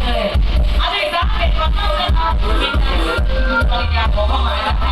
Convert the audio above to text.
เลยอันนี้สามเป็นคนต้องเล่นครับมีใจตรงยาของอหมายนะครับ